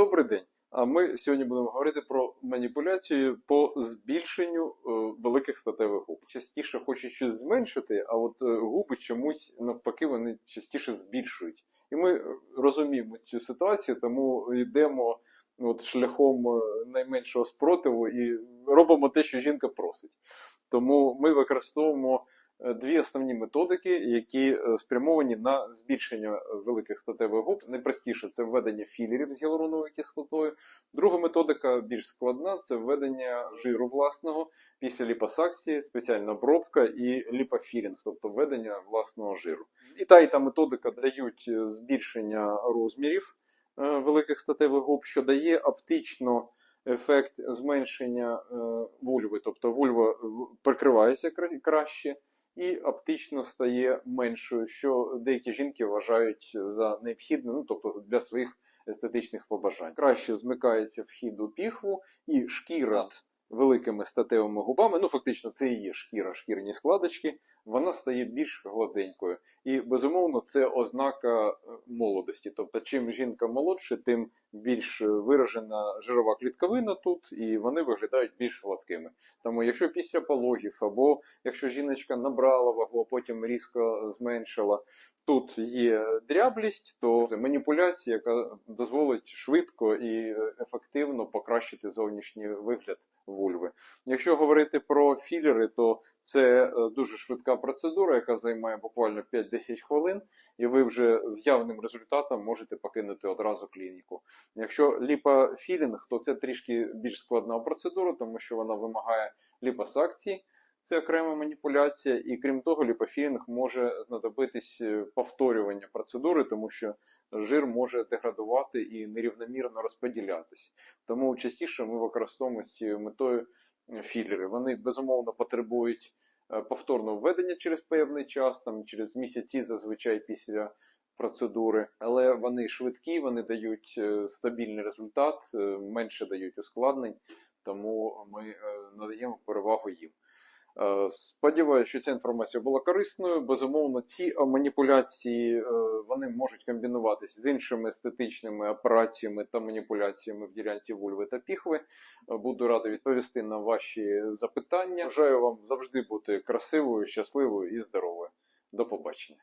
Добрий день. А ми сьогодні будемо говорити про маніпуляцію по збільшенню е, великих статевих губ. Частіше хочуть щось зменшити, а от е, губи чомусь навпаки вони частіше збільшують. І ми е, розуміємо цю ситуацію, тому йдемо от шляхом е, найменшого спротиву і робимо те, що жінка просить. Тому ми використовуємо дві основні методики, які е, спрямовані на збільшення е, великих статевих губ. Найпростіше це введення філерів з гіалуроновою кислотою. Друга методика більш складна це введення жиру власного після ліпосакції, спеціальна обробка і ліпофілінг, тобто введення власного жиру. І та і та методика дають е, збільшення розмірів е, великих статевих губ, що дає оптично ефект зменшення е, вульви, тобто вульва прикривається краще. І оптично стає меншою, що деякі жінки вважають за необхідне, ну тобто для своїх естетичних побажань. Краще змикається вхід у піхву, і шкіра великими статевими губами, ну фактично це і є шкіра, шкірні складочки, вона стає більш гладенькою. І безумовно це ознака е, молодості. Тобто, чим жінка молодше, тим більш виражена жирова клітковина тут, і вони виглядають більш гладкими. Тому, якщо після пологів, або якщо жіночка набрала вагу, а потім різко зменшила, тут є дряблість, то це маніпуляція, яка дозволить швидко і ефективно покращити зовнішній вигляд вульви. Якщо говорити про філери, то це е, дуже швидка процедура, яка займає буквально 5-10 хвилин, і ви вже з явним результатом можете покинути одразу клініку. Якщо ліпофілінг, то це трішки більш складна процедура, тому що вона вимагає ліпосакції. Це окрема маніпуляція, і крім того, ліпофілінг може знадобитись е, повторювання процедури, тому що жир може деградувати і нерівномірно розподілятись. Тому частіше ми використовуємо з цією метою е, філери. Вони безумовно потребують е, повторного введення через певний час, там через місяці зазвичай після процедури, але вони швидкі, вони дають е, стабільний результат, е, менше дають ускладнень, тому ми е, надаємо перевагу їм. Сподіваюся, що ця інформація була корисною. Безумовно, ці маніпуляції вони можуть комбінуватися з іншими естетичними операціями та маніпуляціями в ділянці вульви та піхви. Буду радий відповісти на ваші запитання. Бажаю вам завжди бути красивою, щасливою і здоровою. До побачення.